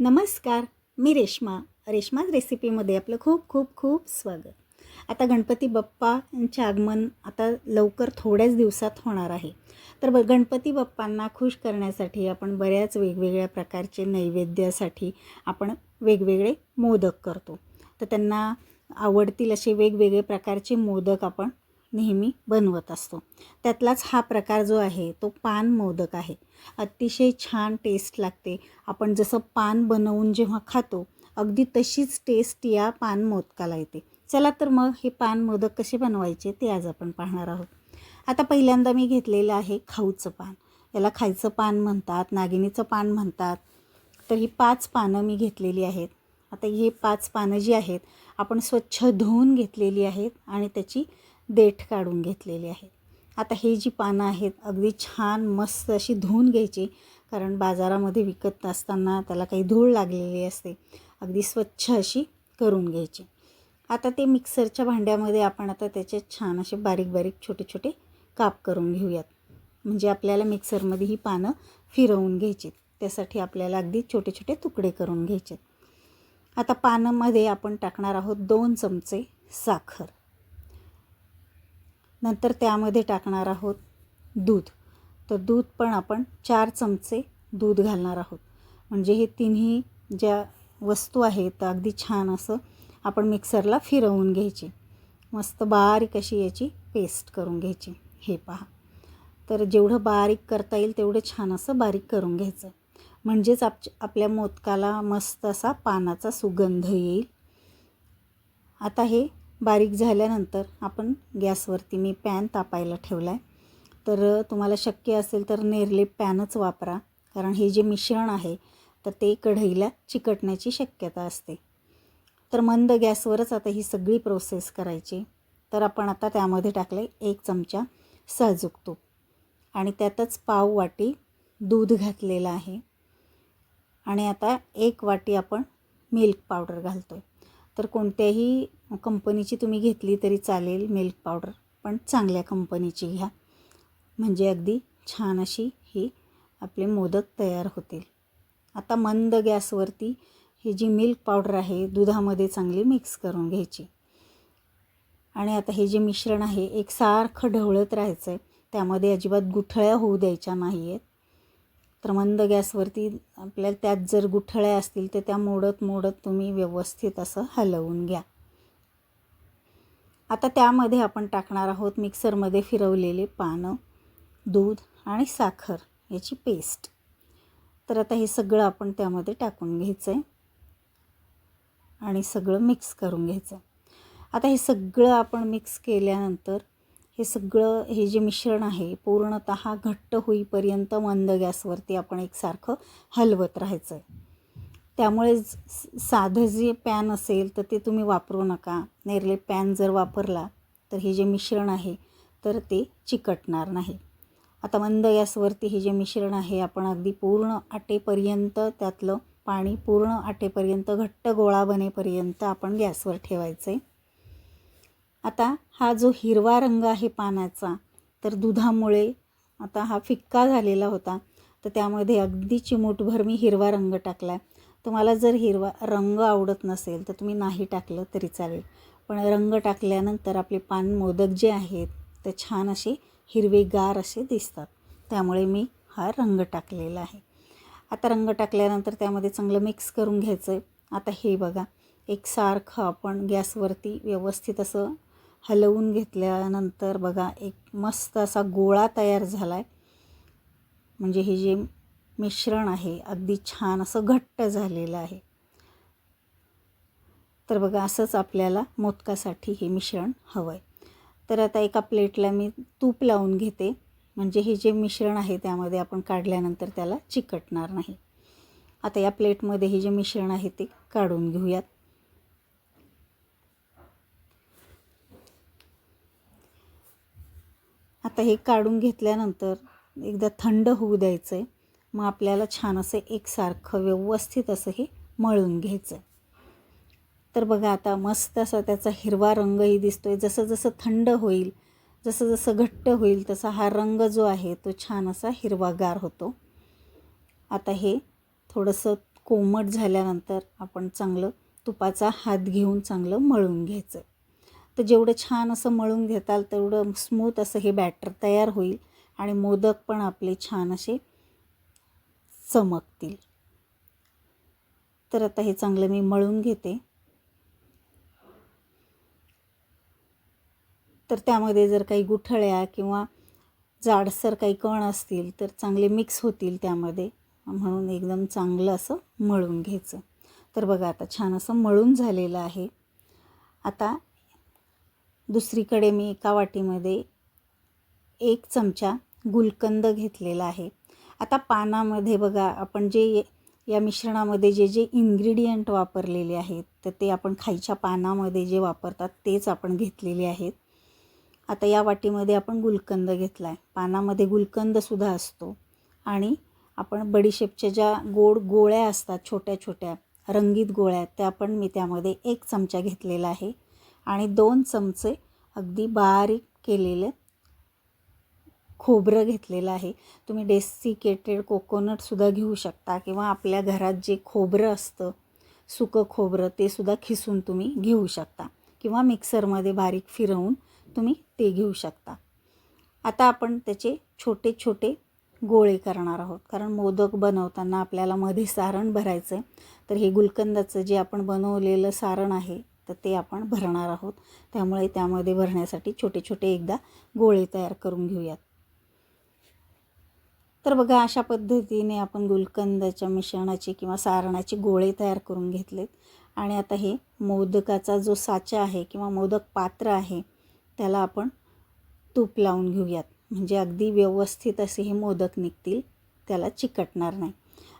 नमस्कार मी रेश्मा. रेश्माज रेसिपीमध्ये आपलं खूप खूप खूप स्वागत. आता गणपती बाप्पांचे आगमन आता लवकर थोड्याच दिवसात होणार आहे. तर ब गणपती बाप्पांना खुश करण्यासाठी आपण बऱ्याच वेगवेगळ्या प्रकारचे नैवेद्यासाठी आपण वेगवेगळे मोदक करतो. तर त्यांना आवडतील असे वेगवेगळे प्रकारचे मोदक आपण नेहमी बनवत असतो. त्यातलाच हा प्रकार जो आहे तो पान मोदक आहे. अतिशय छान टेस्ट लागते. आपण जसं पान बनवून जेव्हा खातो अगदी तशीच टेस्ट या पान मोदकाला येते. चला तर मग हे पान मोदक कसे बनवायचे ते आज आपण पाहणार आहोत. आता पहिल्यांदा मी घेतलेलं आहे खाऊचं पान. याला खायचं पान म्हणतात नागिनीचं पान म्हणतात. तर ही पाच पानं मी घेतलेली आहेत. आता हे पाच पानं जी आहेत आपण स्वच्छ धुवून घेतलेली आहेत आणि त्याची देठ काढून घेतलेली आहे. आता हे जी पानं आहेत अगदी छान मस्त अशी धुवून घ्यायची कारण बाजारामध्ये विकत असताना त्याला काही धूळ लागलेली असते अगदी स्वच्छ अशी करून घ्यायची. आता ते मिक्सरच्या भांड्यामध्ये आपण आता त्याचे छान असे बारीक बारीक छोटे छोटे काप करून घेऊयात. म्हणजे आपल्याला मिक्सरमध्ये ही पानं फिरवून घ्यायची त्यासाठी आपल्याला अगदी छोटे छोटे तुकडे करून घ्यायचे. आता पानामध्ये आपण टाकणार आहोत दोन चमचे साखर. नंतर त्यामध्ये टाकणार आहोत दूध. तर दूध पण आपण चार चमचे दूध घालणार आहोत. म्हणजे हे तिन्ही ज्या वस्तू आहेत अगदी छान असं आपण मिक्सरला फिरवून घ्यायची. मस्त बारीक अशी याची पेस्ट करून घ्यायची. हे पहा. तर जेवढं बारीक करता येईल तेवढं छान असं बारीक करून घ्यायचं. म्हणजेच आप आपल्या मोदकाला मस्त असा पानाचा सुगंध येईल. आता हे बारीक झाल्यानंतर आपण गॅसवरती मी पॅन तापायला ठेवला आहे तर तुम्हाला शक्य असेल तर नेरले पॅनच वापरा कारण हे जे मिश्रण आहे तर ते कढईला चिकटण्याची शक्यता असते. तर मंद गॅसवरच आता ही सगळी प्रोसेस करायची. तर आपण आता त्यामध्ये टाकले एक चमचा साजूक तूप. आणि त्यातच पाव वाटी दूध घातलेलं आहे. आणि आता एक वाटी आपण मिल्क पावडर घालतो आहे तर कोणत्याही कंपनीची तुम्ही घेतली तरी चालेल मिल्क पावडर पण चांगल्या कंपनीची घ्या. म्हणजे अगदी छान अशी ही आपले मोदक तयार होतील. आता मंद गॅसवरती ही जी मिल्क पावडर आहे दुधामध्ये चांगली मिक्स करून घ्यायची. आणि आता हे जे मिश्रण आहे एक सारखं ढवळत राहायचं आहे त्यामध्ये अजिबात गुठळ्या होऊ द्यायच्या नाही आहेत तर मंद गॅसवरती आपल्याला त्यात जर गुठळ्या असतील तर त्या मोडत मोडत तुम्ही व्यवस्थित असं हलवून घ्या. आता त्यामध्ये आपण टाकणार आहोत मिक्सरमध्ये फिरवलेले पानं दूध आणि साखर याची पेस्ट. तर आता हे सगळं आपण त्यामध्ये टाकून घ्यायचं आहे आणि सगळं मिक्स करून घ्यायचं आहे आता हे सगळं आपण मिक्स केल्यानंतर हे सगळं हे जे मिश्रण आहे पूर्णत घट्ट होईपर्यंत मंद गॅसवरती आपण एकसारखं हलवत राहायचं. आहे त्यामुळे साधं जे पॅन असेल तर ते तुम्ही वापरू नका. नेरले पॅन जर वापरला तर हे जे मिश्रण आहे तर ते चिकटणार नाही. आता मंद गॅसवरती हे जे मिश्रण आहे आपण अगदी पूर्ण आटेपर्यंत त्यातलं पाणी पूर्ण आटेपर्यंत घट्ट गोळा बनेपर्यंत आपण गॅसवर ठेवायचं आहे आता हा जो हिरवा रंग आहे पानाचा तर दुधामुळे आता हा फिक्का झालेला होता. तर त्यामध्ये अगदी चिमूटभर मी हिरवा रंग टाकला. आहे तुम्हाला जर हिरवा रंग आवडत नसेल तर तुम्ही नाही टाकलं तरी चालेल. पण रंग टाकल्यानंतर आपले पान मोदक जे आहेत ते छान असे हिरवेगार असे दिसतात. त्यामुळे मी हा रंग टाकलेला आहे. आता रंग टाकल्यानंतर त्यामध्ये चांगलं मिक्स करून घ्यायचं आहे आता हे बघा एकसारखं आपण गॅसवरती व्यवस्थित असं हलवून घेतल्यानंतर बघा एक मस्त असा गोळा तयार झाला आहे म्हणजे हे जे मिश्रण आहे अगदी छान असं घट्ट झालेलं आहे. तर बघा असंच आपल्याला मोदकासाठी हे मिश्रण हवं आहे तर आता एका प्लेटला मी तूप लावून घेते. म्हणजे हे जे मिश्रण आहे त्यामध्ये आपण काढल्यानंतर त्याला चिकटणार नाही. आता या प्लेटमध्ये हे जे मिश्रण आहे ते काढून घेऊयात. आता हे काढून घेतल्यानंतर एकदा थंड होऊ द्यायचं आहे मग आपल्याला छान असं एकसारखं व्यवस्थित असं हे मळून घ्यायचं आहे तर बघा आता मस्त असा त्याचा हिरवा रंगही दिसतो आहे जसं जसं थंड होईल जसं जसं घट्ट होईल तसा हा रंग जो आहे तो छान असा हिरवागार होतो. आता हे थोडंसं कोमट झाल्यानंतर आपण चांगलं तुपाचा हात घेऊन चांगलं मळून घ्यायचं तर जेवढं छान असं मळून घेताल तेवढं स्मूथ असं हे बॅटर तयार होईल आणि मोदक पण आपले छान असे चमकतील. तर आता हे चांगलं मी मळून घेते. तर त्यामध्ये जर काही गुठळ्या किंवा जाडसर काही कण असतील तर चांगले मिक्स होतील त्यामध्ये. म्हणून एकदम चांगलं असं मळून घ्यायचं. तर बघा आता छान असं मळून झालेलं आहे. आता दुसरीकडे मी एका वाटीमध्ये एक चमचा गुलकंद घेतलेला आहे. आता पानामध्ये बघा आपण जे या मिश्रणामध्ये जे जे इन्ग्रेडियंट वापरलेले आहेत तर ते आपण खायच्या पानामध्ये जे वापरतात तेच आपण घेतलेले आहेत. आता या वाटीमध्ये आपण गुलकंद घेतला आहे पानामध्ये गुलकंदसुद्धा असतो. आणि आपण बडीशेपच्या ज्या गोड गोळ्या असतात छोट्या छोट्या रंगीत गोळ्या त्या पण मी त्यामध्ये एक चमचा घेतलेला आहे. आणि दोन चमचे अगदी बारीक केलेलं खोबरं घेतलेलं आहे. तुम्ही डेसिकेटेड कोकोनटसुद्धा घेऊ शकता किंवा आपल्या घरात जे खोबरं असतं सुकं खोबरं ते सुद्धा खिसून तुम्ही घेऊ शकता. किंवा मिक्सरमध्ये बारीक फिरवून तुम्ही ते घेऊ शकता. आता आपण त्याचे छोटे छोटे गोळे करणार आहोत. कारण मोदक बनवताना आपल्याला मध्ये सारण भरायचं आहे तर हे गुलकंदाचं जे आपण बनवलेलं सारण आहे तर ते आपण भरणार आहोत. त्यामुळे त्यामध्ये भरण्यासाठी छोटे छोटे एकदा गोळे तयार करून घेऊयात. तर बघा अशा पद्धतीने आपण गुलकंदाच्या मिश्रणाचे किंवा सारणाचे गोळे तयार करून घेतलेत. आणि आता हे मोदकाचा जो साचा आहे किंवा मोदक पात्र आहे त्याला आपण तूप लावून घेऊयात. म्हणजे अगदी व्यवस्थित असे हे मोदक निघतील त्याला चिकटणार नाही.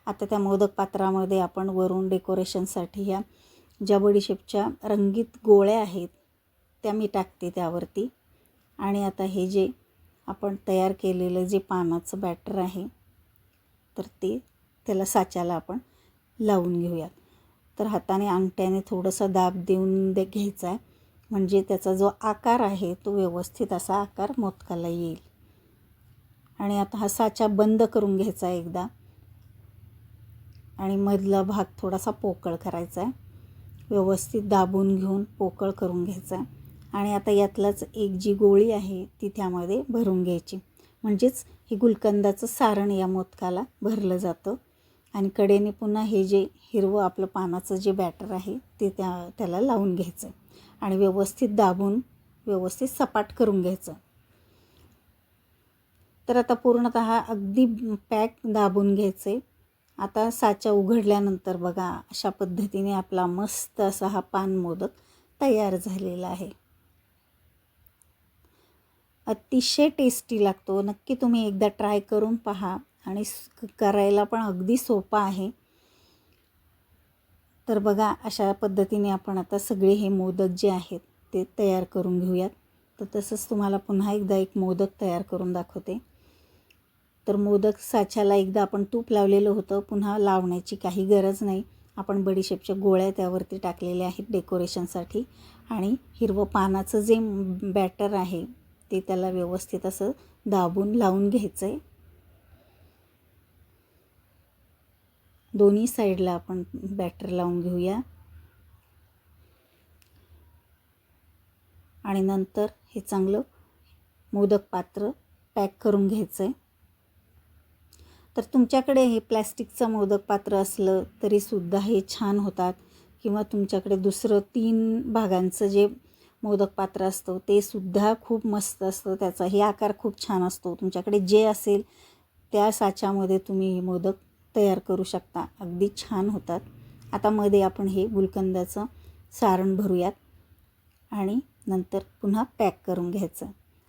आता त्या मोदक पात्रामध्ये आपण वरून डेकोरेशनसाठी ह्या ज्या बडीशेपच्या रंगीत गोळ्या आहेत त्या मी टाकते त्यावरती. आणि आता हे जे आपण तयार केलेलं जे पानाचं बॅटर आहे तर ते त्याला साच्याला आपण लावून घेऊयात. तर हाताने अंगठ्याने थोडंसं दाब देऊन दे घ्यायचा आहे. म्हणजे त्याचा जो आकार आहे तो व्यवस्थित असा आकार मोदकाला येईल. आणि आता हा साचा बंद करून घ्यायचा एकदा. आणि मधला भाग थोडासा पोकळ करायचा आहे. व्यवस्थित दाबून घेऊन पोकळ करून घ्यायचा. आणि आता यातलाच एक जी गोळी आहे ती त्यामध्ये भरून घ्यायची. म्हणजेच हे गुलकंदाचं सारण या मोदकाला भरलं जातं. आणि कडेने पुन्हा हे जे हिरवं आपलं पानाचं जे बॅटर आहे ते त्या त्याला लावून घ्यायचं. आणि व्यवस्थित दाबून व्यवस्थित सपाट करून घ्यायचं. तर आता पूर्णत अगदी पॅक दाबून घ्यायचे. आता साचा उघडल्यानंतर बघा अशा पद्धतीने आपला मस्त असा हा पान मोदक तयार झालेला आहे. अतिशय टेस्टी लागतो. नक्की तुम्ही एकदा ट्राय करून पहा आणि करायला पण अगदी सोपा आहे. तर बघा अशा पद्धतीने आपण आता सगळे हे मोदक जे आहेत ते तयार करून घेऊयात. तर तसंच तुम्हाला पुन्हा एकदा एक मोदक तयार करून दाखवते. तर मोदक साच्याला एकदा आपण तूप लावलेलं होतं. पुन्हा लावण्याची काही गरज नाही. आपण बडीशेपच्या गोळ्या त्यावरती टाकलेल्या आहेत डेकोरेशनसाठी. आणि हिरवं पानाचं जे बॅटर आहे ते त्याला व्यवस्थित असं दाबून लावून घ्यायचं आहे दोन्ही साईडला आपण बॅटर लावून घेऊया. आणि नंतर हे चांगलं मोदक पात्र पॅक करून घ्यायचं आहे तर तुमच्याकडे हे प्लॅस्टिकचं मोदक पात्र असलं तरीसुद्धा हे छान होतात. किंवा तुमच्याकडे दुसरं तीन भागांचं जे मोदक पात्र असतं ते सुद्धा खूप मस्त असतं. त्याचा हे आकार खूप छान असतो. तुमच्याकडे जे असेल त्या साच्यामध्ये तुम्ही हे मोदक तयार करू शकता. अगदी छान होतात. आता मध्ये आपण हे गुलकंदाचं सारण भरूयात. आणि नंतर पुन्हा पॅक करून घ्यायचं.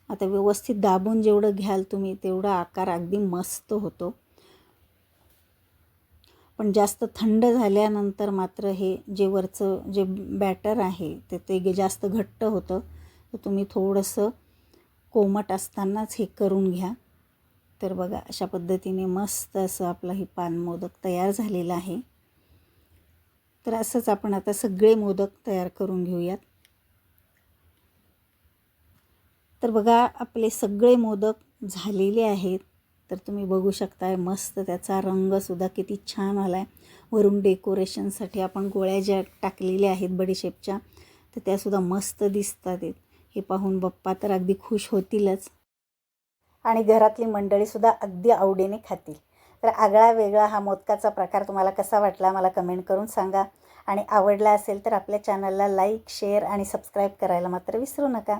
आता व्यवस्थित दाबून जेवढं घ्याल तुम्ही तेवढा आकार अगदी मस्त होतो. पण जास्त थंड झाल्यानंतर मात्र हे जे वरचं जे बॅटर आहे ते ते जास्त घट्ट होतं. तर तुम्ही थोडंसं कोमट असतानाच हे करून घ्या. तर बघा अशा पद्धतीने मस्त असं आपलं हे पान मोदक तयार झालेलं आहे. तर असंच आपण आता सगळे मोदक तयार करून घेऊयात. तर बघा आपले सगळे मोदक झालेले आहेत. तर तुम्ही बघू शकताय मस्त त्याचा रंगसुद्धा किती छान आला आहे वरून डेकोरेशनसाठी आपण गोळ्या ज्या टाकलेल्या आहेत बडीशेपच्या तर त्यासुद्धा मस्त दिसतात आहेत. हे पाहून बप्पा तर अगदी खुश होतीलच. आणि घरातली मंडळीसुद्धा अगदी आवडीने खातील. तर आगळा वेगळा हा मोदकाचा प्रकार तुम्हाला कसा वाटला मला कमेंट करून सांगा. आणि आवडला असेल तर आपल्या चॅनलला लाईक शेअर आणि सबस्क्राईब करायला मात्र विसरू नका.